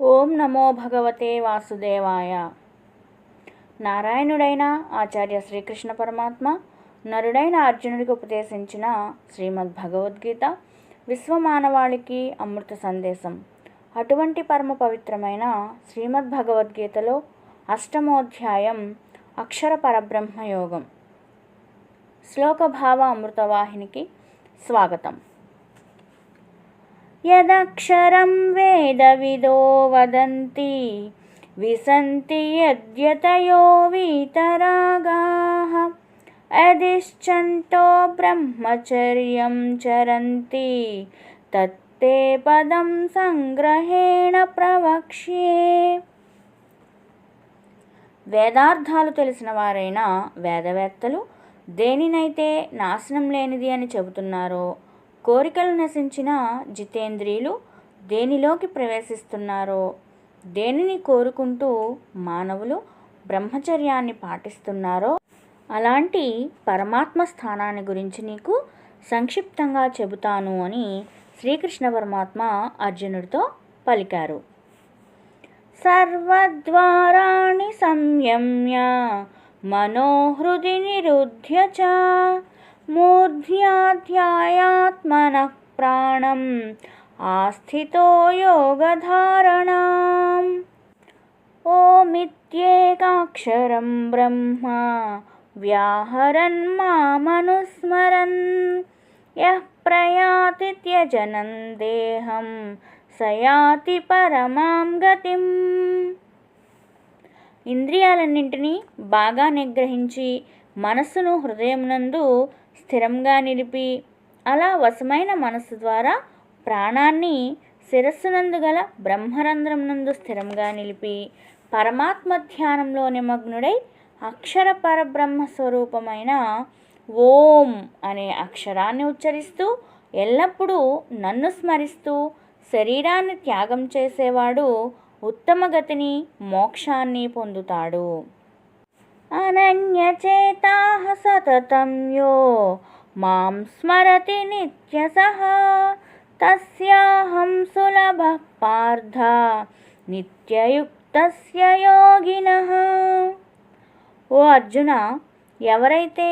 ఓం నమో భగవతే వాసుదేవాయ. నారాయణుడైన ఆచార్య శ్రీకృష్ణ పరమాత్మ నరుడైన అర్జునుడికి ఉపదేశించిన శ్రీమద్ భగవద్గీత విశ్వమానవాళికి అమృత సందేశం. అటువంటి పరమ పవిత్రమైన శ్రీమద్ భగవద్గీతలో అష్టమోధ్యాయం అక్షర పరబ్రహ్మ యోగం శ్లోకభావ అమృతవాహినికి స్వాగతం. యదక్షరం వేదవిదో వదంతి. విసంతి యద్యతయో వీతరాగాः. అదిశ్చంతో బ్రహ్మచర్యం చరంతి. తత్తే పదం సంగ్రహేణ ప్రవక్ష్యే. వేదార్థాలు తెలిసిన వారైన వేదవేత్తలు దేనినైతే నాశనం లేనిది అని చెబుతున్నారో కోరికలు నశించిన జితేంద్రియులు దేనిలోకి ప్రవేశిస్తున్నారో దేనిని కోరుకుంటూ మానవులు బ్రహ్మచర్యాన్ని పాటిస్తున్నారో అలాంటి పరమాత్మ స్థానాన్ని గురించి నీకు సంక్షిప్తంగా చెబుతాను అని శ్రీకృష్ణ పరమాత్మ అర్జునుడితో పలికారు. సర్వద్వారాణి సంయమ్య మనోహృది నిరుధ్య చ మూర్ధ్యాధ్యాయాత్మనః ప్రాణం ఆస్థితో యోగధారణాం ఓమిత్యేకాక్షరం బ్రహ్మ వ్యాహరన్ మామనుస్మరన్ యః ప్రయాతి త్యజనం దేహం సయాతి పరమాం గతిం ఇంద్రియాలన్నింటినీ బాగా నిగ్రహించి మనస్సును హృదయం నందు స్థిరంగా నిలిపి అలా వశమైన మనస్సు ద్వారా ప్రాణాన్ని శిరస్సునందు గల బ్రహ్మరంధ్రం నందు స్థిరంగా నిలిపి పరమాత్మ ధ్యానంలో నిమగ్నుడై అక్షర పరబ్రహ్మ స్వరూపమైన ఓం అనే అక్షరాన్ని ఉచ్చరిస్తూ ఎల్లప్పుడూ నన్ను స్మరిస్తూ శరీరాన్ని త్యాగం చేసేవాడు ఉత్తమ గతిని మోక్షాన్ని పొందుతాడు. అనన్యచేతా సతతం యో మాం స్మరతి నిత్యసః తస్యాహం సులభ పార్థ నిత్యయుక్తస్య యోగిన ఓ అర్జున ఎవరైతే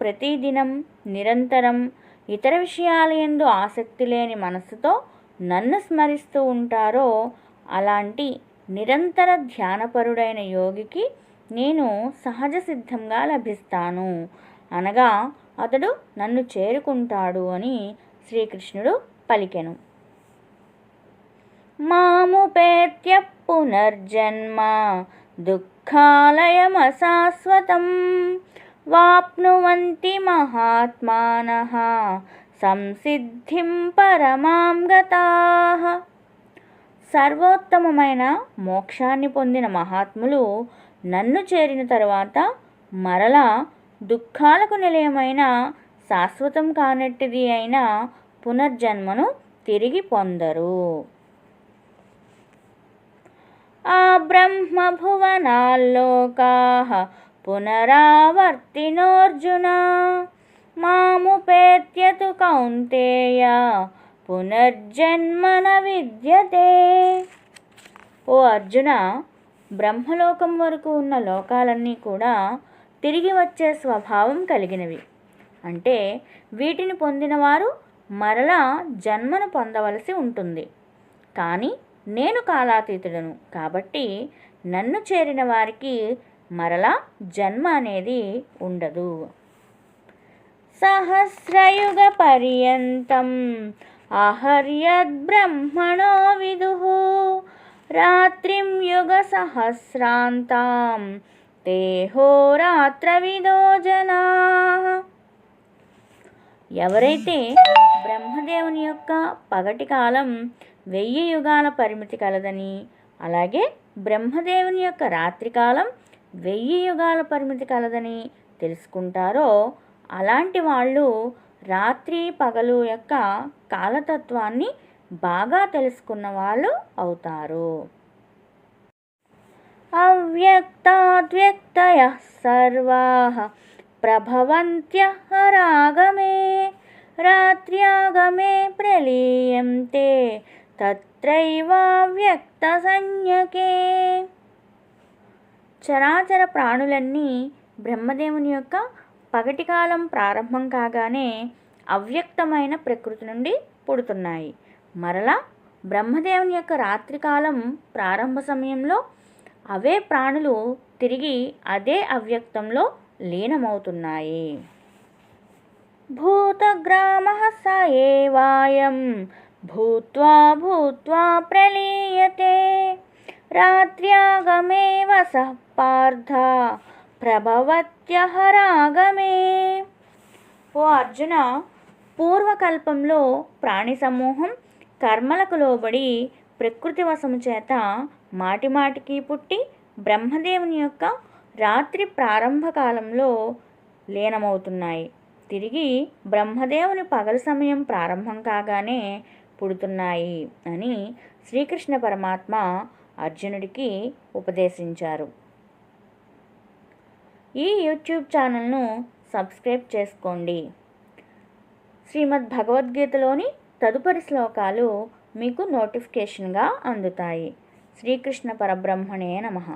ప్రతిదినం నిరంతరం ఇతర విషయాల ఎందు ఆసక్తి లేని మనస్సుతో నన్ను స్మరిస్తూ ఉంటారో అలాంటి నిరంతర ధ్యానపరుడైన యోగికి నేను సహజ సిద్ధంగా లభిస్తాను. అనగా అతడు నన్ను చేరుకుంటాడు అని శ్రీకృష్ణుడు పలికెను. మాముపేత్య పునర్జన్మ దుఃఖాలయమశాశ్వతం వాప్నువంతి మహాత్మానః సంసిద్ధిం పరమాం సర్వోత్తమమైన మోక్షాన్ని పొందిన మహాత్ములు నన్ను చేరిన తర్వాత మరలా దుఃఖాలకు నిలయమైన శాశ్వతం కానట్టిది అయిన పునర్జన్మను తిరిగి పొందరు. ఆ బ్రహ్మభువనాల్లోకా పునరావర్తినోర్జున మాముపేత్యతు కౌంతేయ పునర్జన్మన విద్యతే. ఓ అర్జున బ్రహ్మలోకం వరకు ఉన్న లోకాలన్నీ కూడా తిరిగి వచ్చే స్వభావం కలిగినవి. అంటే వీటిని పొందినవారు మరలా జన్మను పొందవలసి ఉంటుంది. కానీ నేను కాలాతీతుడను. కాబట్టి నన్ను చేరిన వారికి మరలా జన్మ అనేది ఉండదు. సహస్రయుగ పర్యంతం ఆహర్యద్బ్రహ్మణో విదుః రాత్రిం యుగ సహస్రాంతాం తేహోరాత్రవిదో జనా. ఎవరైతే బ్రహ్మదేవుని యొక్క పగటి కాలం వెయ్యి యుగాల పరిమితి కలదని అలాగే బ్రహ్మదేవుని యొక్క రాత్రికాలం వెయ్యి యుగాల పరిమితి కలదని తెలుసుకుంటారో అలాంటి వాళ్ళు రాత్రి పగలు యొక్క కాలతత్వాన్ని బాగా తెలుసుకున్న వాళ్ళు అవుతారు. అవ్యక్తాద్వ్యక్తయ సర్వా ప్రభవంత్య రాగమే రాత్ర్యాగమే ప్రలీయంతే తత్రైవావ్యక్త సంజ్ఞకే చరాచర ప్రాణులన్నీ బ్రహ్మదేవుని యొక్క పగటికాలం ప్రారంభం కాగానే అవ్యక్తమైన ప్రకృతి నుండి పుడుతున్నాయి. మరలా బ్రహ్మదేవుని యొక్క రాత్రికాలం ప్రారంభ సమయంలో అవే ప్రాణులు తిరిగి అదే అవ్యక్తంలో లీనమవుతున్నాయి. భూతగ్రామ స ఏవాయం భూత్వా భూత్వా ప్రళీయతే రాత్ర్యాగమేవ సహ పార్థ ప్రభవత్యహరాగమే. ఓ అర్జున పూర్వకల్పంలో ప్రాణి సమూహం కర్మలకు లోబడి ప్రకృతి వశము చేత మాటిమాటికి పుట్టి బ్రహ్మదేవుని యొక్క రాత్రి ప్రారంభ కాలంలో లీనమవుతున్నాయి. తిరిగి బ్రహ్మదేవుని పగలు సమయం ప్రారంభం కాగానే పుడుతున్నాయి అని శ్రీకృష్ణ పరమాత్మ అర్జునుడికి ఉపదేశించారు. ఈ యూట్యూబ్ ఛానల్ను సబ్స్క్రైబ్ చేసుకోండి. శ్రీమద్ భగవద్గీతలోని తదుపరి శ్లోకాలు మీకు నోటిఫికేషన్గా అందుతాయి. శ్రీకృష్ణ పరబ్రహ్మణే నమః.